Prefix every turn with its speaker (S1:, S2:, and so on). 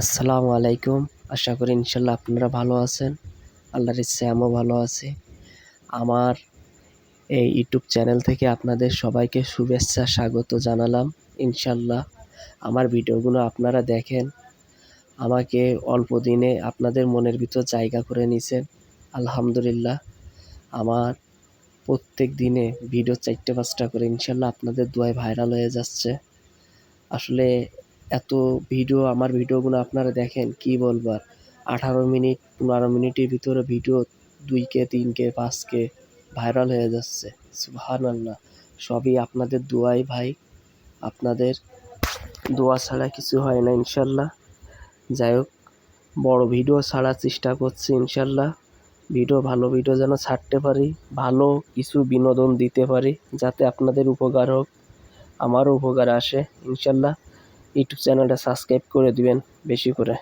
S1: আসসালামু আলাইকুম। আশা করি ইনশাল্লাহ আপনারা ভালো আছেন। আল্লাহর ইচ্ছে আমিও ভালো আছি। আমার এই ইউটিউব চ্যানেল থেকে আপনাদের সবাইকে শুভেচ্ছা, স্বাগত জানালাম ইনশাল্লাহ। আমার ভিডিওগুলো আপনারা দেখেন। আমাকে অল্প দিনে আপনাদের মনের ভিতর জায়গা করে নিছেন। আলহামদুলিল্লাহ। আমার প্রত্যেক দিনে ভিডিও চারটে পাঁচটা করে ইনশাল্লাহ আপনাদের দোয়ায় ভাইরাল হয়ে যাচ্ছে। আসলে এত ভিডিও, আমার ভিডিওগুলো আপনারা দেখেন, কি বলবার আঠারো মিনিট, পনেরো মিনিটের ভিতরে ভিডিও দুই কে তিন কে পাঁচ কে ভাইরাল হয়ে যাচ্ছে। সুবহান আল্লাহ সবই আপনাদের দোয়াই ভাই। আপনাদের দোয়া ছাড়া কিছু হয় না, ইনশাল্লাহ। যাই হোক, বড় ভিডিও ছাড়ার চেষ্টা করছি, ইনশাল্লাহ। ভিডিও, ভালো ভিডিও যেন ছাড়তে পারি, ভালো কিছু বিনোদন দিতে পারি, যাতে আপনাদের উপকার হোক, আমারও উপকার আসে, ইনশাল্লাহ। ইউটিউব চ্যানেলটা সাবস্ক্রাইব করে দিবেন বেশি করে।